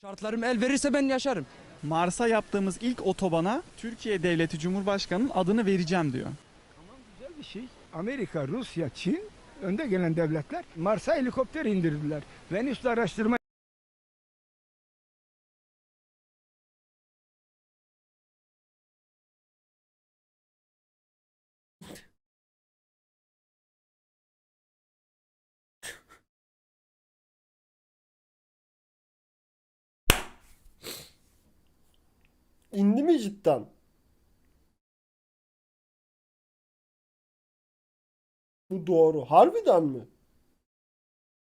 Şartlarım el verirse ben yaşarım. Mars'a yaptığımız ilk otobana Türkiye Devleti Cumhurbaşkanı'nın adını vereceğim diyor. Güzel bir şey. Amerika, Rusya, Çin önde gelen devletler Mars'a helikopter indirdiler. Venüs'te araştırma İndi mi cidden? Bu doğru. Harbiden mi?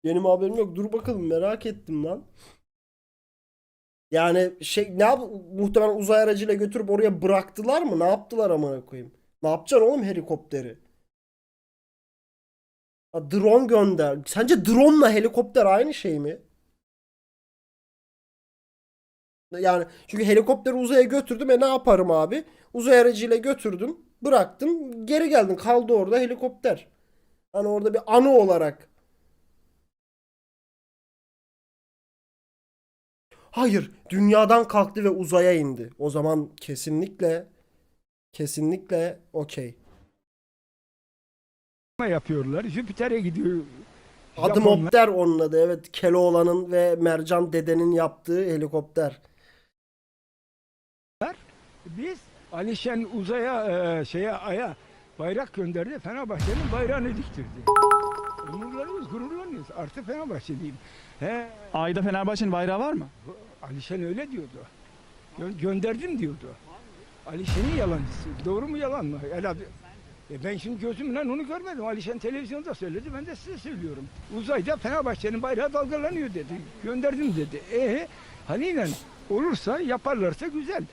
Benim haberim yok. Dur bakalım merak ettim lan. Yani şey ne yap muhtemelen uzay aracıyla götürüp oraya bıraktılar mı? Ne yaptılar amına koyayım? Ne yapacaksın oğlum helikopteri? Ha, drone gönder. Sence drone'la helikopter aynı şey mi? Yani çünkü helikopteri uzaya götürdüm. E ne yaparım abi? Uzay aracıyla götürdüm. Bıraktım. Geri geldin. Kaldı orada helikopter. Hani orada bir anı olarak. Hayır. Dünyadan kalktı ve uzaya indi. O zaman kesinlikle kesinlikle okey. yapıyorlar. Jüpiter'e gidiyor. Adım Japonlar. Opter onun adı. Evet. Keloğlan'ın ve Mercan dedenin yaptığı helikopter. Biz Alişen uzaya e, şeye aya bayrak gönderdi. Fenerbahçe'nin bayrağını diktirdi. Onurlarımız, gururlarımız. Artı Fenerbahçeliyim. He, Ayda Fenerbahçe'nin bayrağı var mı? Alişen öyle diyordu. Gö- gönderdim diyordu. Alişen'in yalancısı. Doğru mu yalan mı? Ela, e ben şimdi gözümle onu görmedim. Alişen televizyonda söyledi. Ben de size söylüyorum. Uzayda Fenerbahçe'nin bayrağı dalgalanıyor dedi. Gönderdim dedi. E haliyle olursa yaparlarsa güzel.